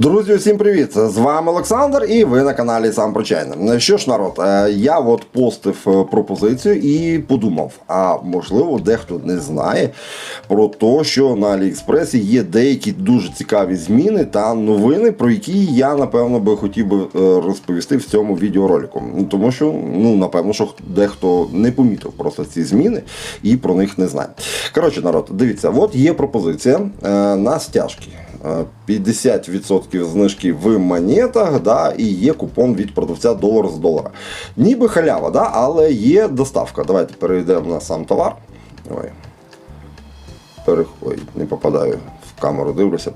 Друзі, всім привіт! З вами Олександр і ви на каналі Сам про Чайне. Що ж, народ, е, я от постив е, пропозицію і подумав, а можливо, дехто не знає про те, що на Аліекспресі є деякі дуже цікаві зміни та новини, про які я напевно би хотів би е, розповісти в цьому відеоролику. Ну, Тому що, ну напевно, що дехто не помітив просто ці зміни і про них не знає. Коротше, народ, дивіться, от є пропозиція на стяжки. Е, 50% знижки в монетах, да, і є купон від продавця долар з долара. Ніби халява, да, але є доставка. Давайте перейдемо на сам товар. Ой. Перех... Не попадаю в камеру, дивлюся.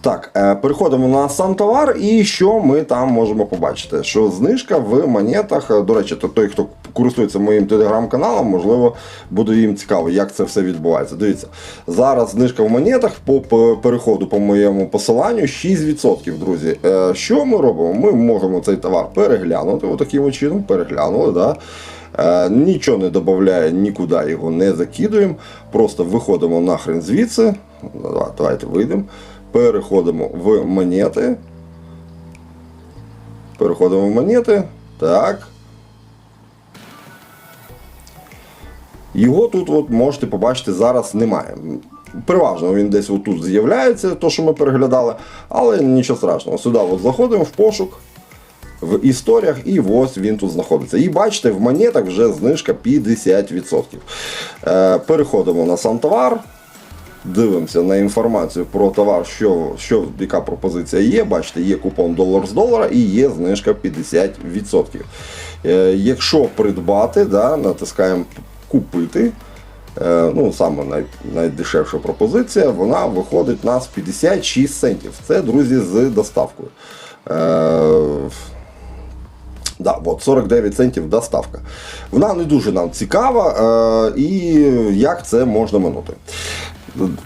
Так, е, переходимо на сам товар, і що ми там можемо побачити? Що знижка в монетах, до речі, то той, хто користується моїм телеграм-каналом, можливо, буде їм цікаво, як це все відбувається. Дивіться, зараз знижка в монетах по переходу по моєму посиланню 6%, друзі. Е, Що ми робимо? Ми можемо цей товар переглянути, отаким чином, переглянули. Да? Е, Нічого не додає, нікуди його не закидуємо. Просто виходимо нахрен звідси. Давайте вийдемо. Переходимо в монети. Переходимо в монети. Так. Його тут от можете побачити зараз немає. Переважно він десь отут з'являється, то що ми переглядали, але нічого страшного. Сюди от заходимо в пошук в історіях, і ось він тут знаходиться. І бачите, в монетах вже знижка 50%. Е, переходимо на сам товар. Дивимося на інформацію про товар, що, що, яка пропозиція є. Бачите, є купон долар з долара і є знижка 50%. Е, якщо придбати, да, натискаємо купити. Е, ну, саме най, найдешевша пропозиція, вона виходить у нас 56 центів. Це, друзі, з доставкою. Е, Да, от 49 центів доставка. Вона не дуже нам цікава, е, і як це можна минути.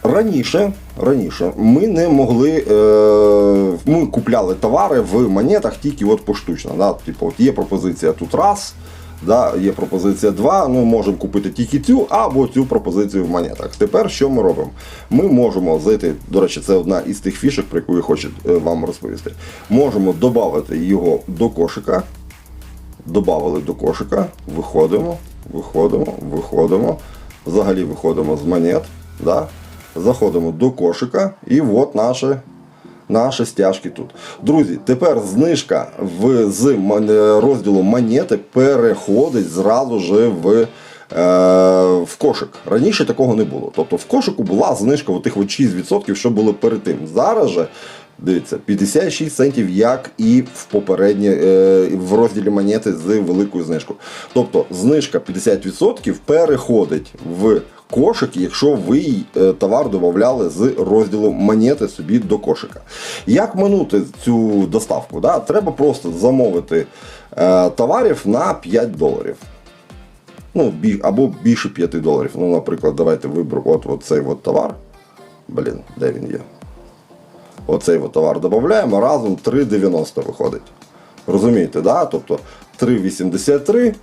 Раніше, раніше ми не могли. Е, ми купляли товари в монетах тільки от поштучно. Да? Типу, от є пропозиція тут раз, да? є пропозиція два, ну можемо купити тільки цю або цю пропозицію в монетах. Тепер що ми робимо? Ми можемо зайти, до речі, це одна із тих фішок, про яку я хочу е, вам розповісти. Можемо додати його до кошика. Добавили до кошика, виходимо, виходимо, виходимо. Взагалі виходимо з монет. Да? Заходимо до кошика і от наші, наші стяжки тут. Друзі, тепер знижка в, з розділу монети переходить зразу ж в, е, в кошик. Раніше такого не було. Тобто в кошику була знижка тих 6%, що було перед тим. Зараз же. Дивіться, 56 центів, як і в попередні е, в розділі монети з великою знижкою. Тобто знижка 50% переходить в кошик, якщо ви е, товар додавали з розділу монети собі до кошика. Як минути цю доставку? Да? Треба просто замовити е, товарів на 5 доларів. Ну, або більше 5 доларів. Ну, наприклад, давайте виберу от, от цей от товар. Блін, де він є? Оцей от товар додаємо, разом 3,90 виходить. Розумієте, да? Тобто 3,83,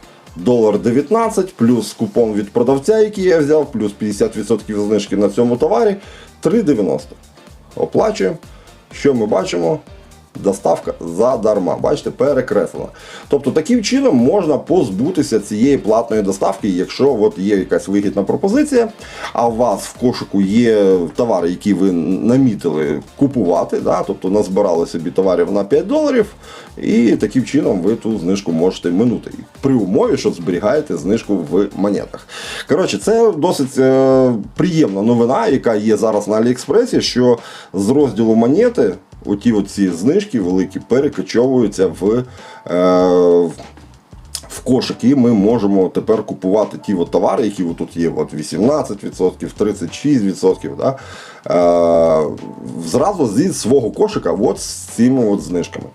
долар 19, плюс купон від продавця, який я взяв, плюс 50% знижки на цьому товарі 3,90. Оплачуємо. Що ми бачимо? Доставка задарма. Бачите, перекреслена. Тобто таким чином можна позбутися цієї платної доставки, якщо от є якась вигідна пропозиція, а у вас в кошику є товари, які ви намітили купувати, да? тобто назбирали собі товарів на 5 доларів, і таким чином ви ту знижку можете минути. При умові, що зберігаєте знижку в монетах. Коротше, це досить е, приємна новина, яка є зараз на Аліекспресі, що з розділу монети оті оці знижки великі перекочовуються в. Е, в кошик, і ми можемо тепер купувати ті от товари, які тут є от 18%, 36%. Да? Е, зразу зі свого кошика от з цими от знижками.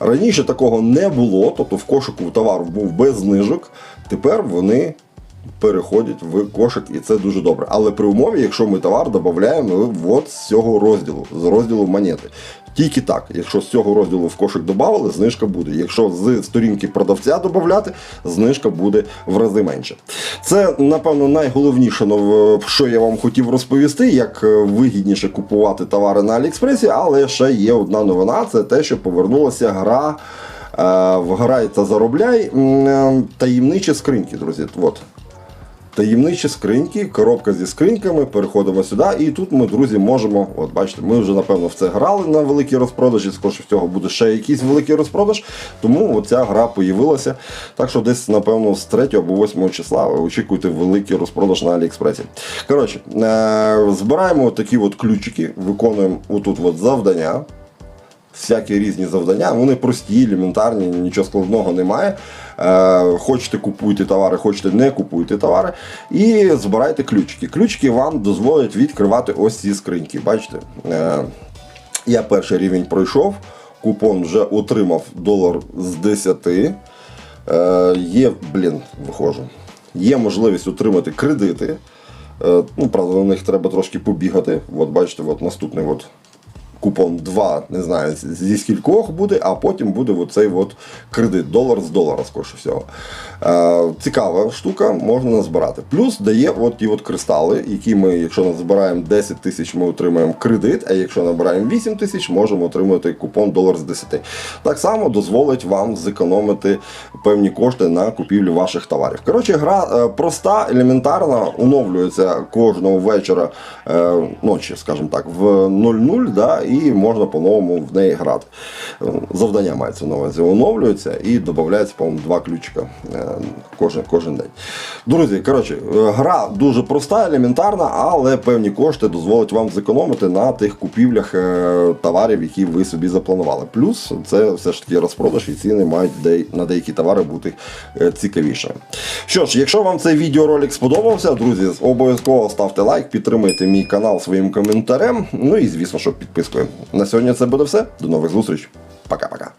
Раніше такого не було, тобто в кошику товар був без знижок, тепер вони переходять в кошик, і це дуже добре. Але при умові, якщо ми товар додаємо от з цього розділу, з розділу монети. Тільки так, якщо з цього розділу в кошик додали, знижка буде. Якщо з сторінки продавця додати, знижка буде в рази менше. Це, напевно, найголовніше, що я вам хотів розповісти, як е, вигідніше купувати товари на Аліекспресі, але ще є одна новина: це те, що повернулася гра. е, Вграй та заробляй е, таємничі скриньки, друзі. От. Таємничі скриньки, коробка зі скриньками, переходимо сюди. І тут ми, друзі, можемо. От бачите, ми вже напевно в це грали на великій розпродажі. Скоріше всього буде ще якийсь великий розпродаж. Тому ця гра появилася. Так що десь, напевно, з 3 або 8 числа очікуйте великий розпродаж на Аліекспресі. Коротше, е- збираємо такі от ключики, виконуємо отут от завдання всякі різні завдання. Вони прості, елементарні, нічого складного немає. Е, хочете купуйте товари, хочете не купуйте товари. І збирайте ключики. Ключики вам дозволять відкривати ось ці скриньки. Бачите? Е, я перший рівень пройшов, купон вже отримав долар з 10. Е, є, блін, виходжу. Є можливість отримати кредити. Ну, правда, на них треба трошки побігати. От бачите, от наступний от купон 2, не знаю, зі скількох буде, а потім буде оцей от кредит, долар з долара, скоріше всього. Е, цікава штука, можна назбирати. Плюс дає от ті от кристали, які ми, якщо назбираємо 10 тисяч, ми отримаємо кредит, а якщо набираємо 8 тисяч, можемо отримати купон долар з 10. Так само дозволить вам зекономити певні кошти на купівлю ваших товарів. Коротше, гра е, проста, елементарна, оновлюється кожного вечора, е, ночі, скажімо так, в 00, да, і можна по-новому в неї грати. Е, Завдання мається на увазі, оновлюється і додається, по-моєму, два ключика е, кожен, кожен день. Друзі, коротше, е, гра дуже проста, елементарна, але певні кошти дозволять вам зекономити на тих купівлях е, товарів, які ви собі запланували. Плюс це все ж таки розпродаж і ціни мають на деякі товари бути е, цікавішими. Що ж, якщо вам цей відеоролик сподобався, друзі, обов'язково ставте лайк, підтримуйте мій канал своїм коментарем. Ну і звісно, що підпискою. На сьогодні це буде все. До нових зустріч. Пока-пока.